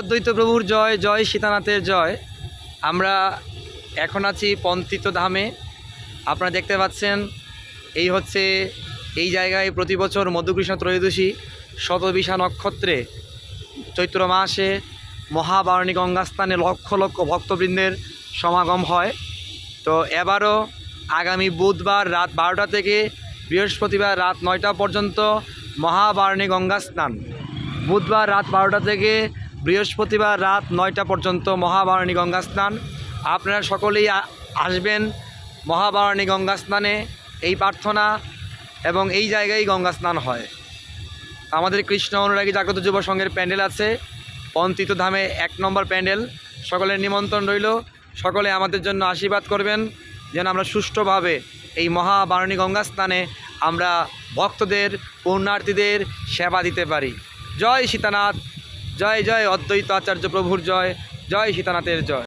অদ্বৈত প্রভুর জয় জয় সীতানাথের জয়। আমরা এখন আছি পন্থিত ধামে। আপনারা দেখতে পাচ্ছেন, এই হচ্ছে এই জায়গায় প্রতি বছর মধুকৃষ্ণ ত্রয়োদশী, শতবিশা নক্ষত্রে, চৈত্র মাসে মহাবারণী গঙ্গাস্থানে লক্ষ লক্ষ ভক্তবৃন্দের সমাগম হয়। তো এবারও আগামী বুধবার রাত বারোটা থেকে বৃহস্পতিবার রাত নয়টা পর্যন্ত মহাবারণী গঙ্গা স্নান বুধবার রাত বারোটা থেকে বৃহস্পতিবার রাত নয়টা পর্যন্ত মহাবারণী গঙ্গা স্নান আপনারা সকলেই আসবেন মহাবারণী গঙ্গা স্নানে এই প্রার্থনা এবং এই জায়গায় গঙ্গা স্নান হয়। আমাদের কৃষ্ণ অনুরাগী জাগ্রত যুব সংঘের প্যান্ডেল আছে। পন্থিত ধামে এক নম্বর প্যান্ডেল। সকলের নিমন্ত্রণ রইল। সকলে আমাদের জন্য আশীর্বাদ করবেন যেন আমরা সুষ্ঠুভাবে এই মহাবারণী গঙ্গা স্নানে আমরা ভক্তদের, পুণ্যার্থীদের সেবা দিতে পারি। জয় সীতানাথ। জয় জয় অদ্বৈত আচার্য প্রভুর জয় জয় সীতানাথের জয়।